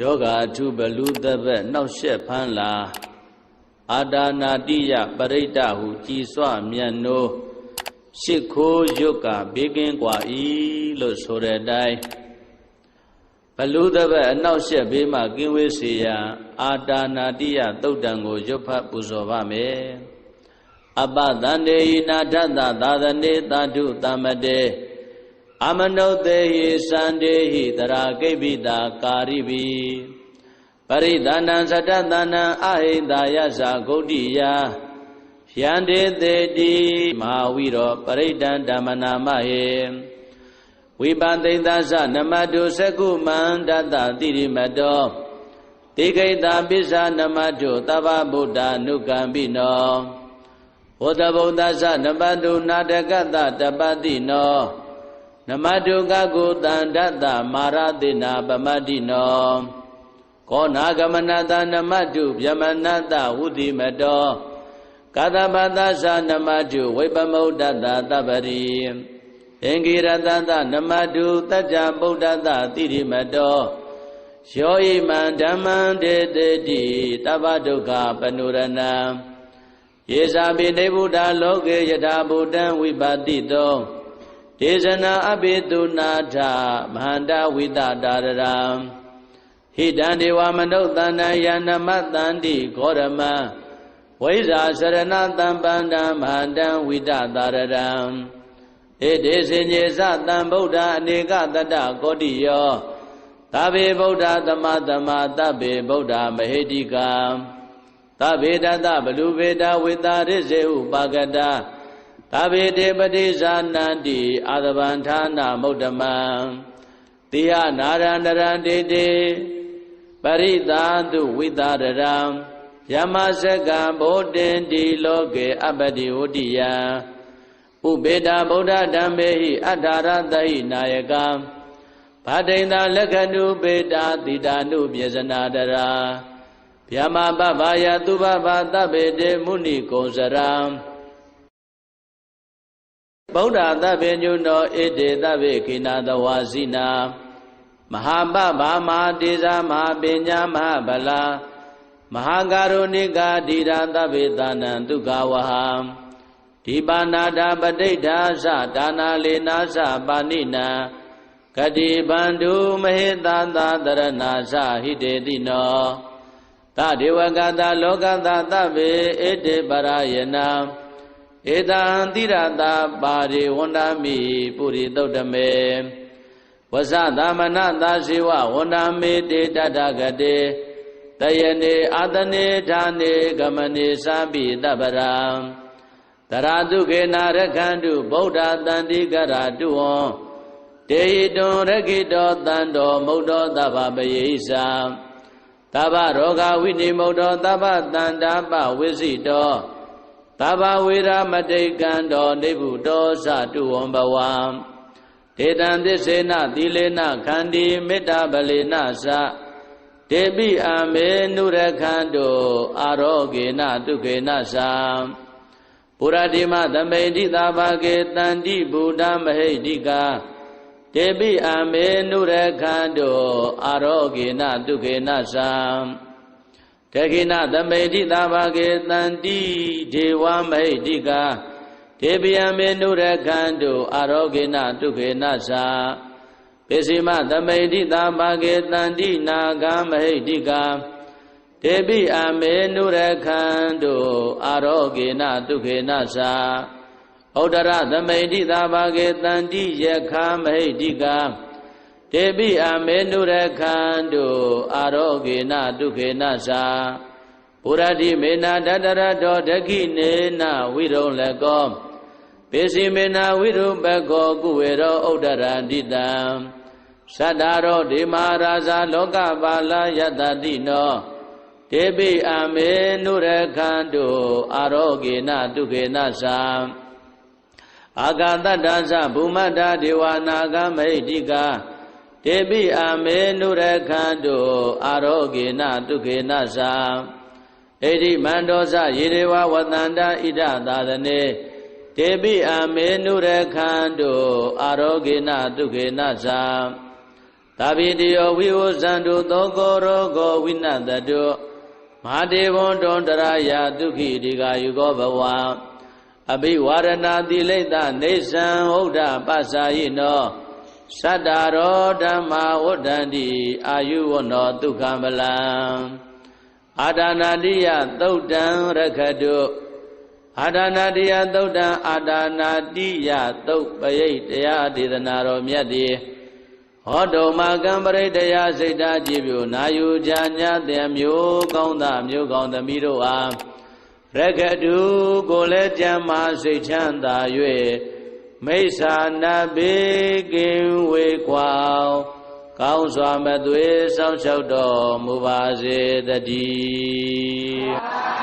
ယောဂအထုဘလူသဘက်နှောက်ရှက်ဖမ်းလာအာဒါနာတိယပရိဒ္ဒဟုကြည်စွမြတ်နိုးရှစ်ခိုးရွတ်ကဘေးကင်းกว่าဤလို့ဆိုတဲ့အတိုင်းဘလူသဘက်အနှောက်ရှက်ဘေးမှကင်းဝေးစေရန်အာဒါနာတိယသုတ်တံကိုရွတ်ဖတ်ပူဇော်ပါမယ်အပတန္တေယနာထသသာသနေသာဓုတမတေ အမနုသေဟိစန္ဒေဟိတရာကိပိတာကာရိပိပရိသန္နံသတ္တသန္နံအဟိတယသဂုတ်တိယယန္တေတေတိမဟာဝိရောပရိဒံဓမ္မနာမဟေဝိပသိတသနမတုသကုမန္တတတိရိမတောတိခိတာပိစ္ဆာနမတုသဗ္ဗဗုဒ္ဓ ानु ကံပိနောဝတ္တဗုဒ္ဓသနမတုနာတကတတပတိနော နမတုကကုတန္တတမာရတိနာပမတ္တိနောကောနာဂမနတနမတုဗျမနတဝုတိမတောကတပတသနမတုဝိပမုဒ္ဒတသဗ္ဗရိအင်္ဂိရတတနမတုတัจ जा ဗုဒ္ဓတတိရိမတောယောဣမံဓမ္မံတေတေတိတဗ္ဗဒုက္ခပနုရဏံယေဇာပိနေဗုဒ္ဓလောကေယထာဗုဒ္ဓံဝိပါတိတော ဒေဇနာအဘိတုနာထမဟာန္တဝိတတာရရံဟိတံဒေဝမနုဿန္တယန္နမတန္တိဂောရမံဝိဇာစရဏတံပန္တမဟာန္တဝိတတာရရံဧတေစင်ညေသတံဗုဒ္ဓအနေကတတကောတိယောသဗ္ဗေဗုဒ္ဓသမသမသဗ္ဗေဗုဒ္ဓမဟေတိကံသဗ္ဗေတတဘလူဗေဒဝေတာရစ္စေဥပါကတာ သဗ္ဗေတေပတိဇာနန္တိအာသဗံဌာနမုဒ္ဓမံတိယနာရန္တရံတေတေပရိသာတုဝိတာရရံယမစကံဗောတင်တိလောကေအပတိဝတိယံဥပေတာဗုဒ္ဓဓမ္မေဟိအထာရတဟိနာယကံဗာဒိန်သာလက္ခဏုပေတာတိတာနုပြေဇနာတရာဗျမပဗာယသူဘဗာတဗ္ဗေတေမုဏိကုံစရံ ဗုဒ္ဓသဗ္ဗညုနောဣတေသဗ္ဗေခိနာတဝါစီနာမဟာပဗာမဟာတေဇာမဟာပညာမဟာဗလာမဟာကာရုဏိကာဓိရာသဗ္ဗေတာနံဒုက္ခဝဟံဒီပါဏာတာပဋိဋ္ဌာသဒါနာလေနာသပါဏိနံကတိဗန္ဓုမဟေတသာတရဏာသဟိတေတိနောတဒေဝကတာလောကတာသဗ္ဗေဣတေပရယနာ ဧတံတိရတာပါရိဝန္ဒမိပုရိသုတ်တမေဝဇသမနသာဇေဝဝန္ဒမေတေတတဂတေတယနေအာတနေဌာနေဂမနေသာပိတပရံတရာတုခေနာရခန္တုဗုဒ္ဓတန္တိကရာတုဝံတေဟိတုံရခိတောတန္တောမုဒ္ဒောတဗ္ဗပယေသံတဗ္ဗရောဂဝိနိမုဒ္ဒောတဗ္ဗတန္တာပဝိစိတော သဗ္ဗဝေရမတိကံတော်နိဗ္ဗုတောသတုဝံဘဝံဒေတံသစ္စေနသီလေနခန္တီမေတ္တာပလေနသတေပိအမေနုရခန္တုအာရောဂေနဒုက္ခေနသံပုရတိမသမိဋ္ဌိသာဘာကေတန္တိဗုဒ္ဓမဟိတိကာတေပိအမေနုရခန္တုအာရောဂေနဒုက္ခေနသံ တခိနသမိဋ္ဌိသာဘာကေတန္တိဒေဝမဟိတိကာဒေဗယံမေနုရခန္တုအာရောဂေနဒုက္ခေနသာပိစိမသမိဋ္ဌိသာဘာကေတန္တိနာဂမဟိတိကာဒေပိအမေနုရခန္တုအာရောဂေနဒုက္ခေနသာဩဒရသမိဋ္ဌိသာဘာကေတန္တိယခာမဟိတိကာ တေပိအမေနုရခန္တုအာရောဂေနဒုခေနသာပုရတိမေနာတတရတောဒခိနေနဝိရုံလကောပေစီမေနာဝိရုပကောကုဝေရောဥဒရန္တိတံသတ္တရောဒီမဟာရာဇာလောကပါလယတတိနောတေပိအမေနုရခန္တုအာရောဂေနဒုခေနသာအာဂတတ္တသဘူမတ္တဒေဝနာဂမိတ်တိကာ တေပိအမေနုရခန္တုအာရောဂေနဒုခေနသံဣတိမန္တောဇယေရေဝဝတန္တဣဒသာသနေတေပိအမေနုရခန္တုအာရောဂေနဒုခေနသံသာပိတိယောဝိဝဇန္တုသောကောရောဂောဝိနတတုမဟာဒေဝံတွန်တရာယဒုက္ခိဒီဃာယုကောဘဝအဘိဝရဏတိလိတနေသံဟုတ်တာပသယိနော သတ္တရောဓမ္မဝဋ္ဌန္တိအာယုဝနောဒုက္ခမလံအာဒါနာတိယသုတ်တံရခတုအာဒါနာတိယသုတ်တံအာဒါနာတိယသုတ်ပယိတ်တရားဒေသနာတော်မြတ်သည်ဟောတုမကံပရိတယစိတ်ဓာကြည်ပြူနာယူကြညာတဲ့မျိုးကောင်းသားမျိုးကောင်းသမီးတို့အားရကတုကိုလည်းကြမ်းမာစိတ်ချမ်းသာ၍ မိစ္ဆာနာဘေကင်ဝေခွာကောင်းစွာမသွေးဆောင်လျှောက်တော်မူပါစေတည်း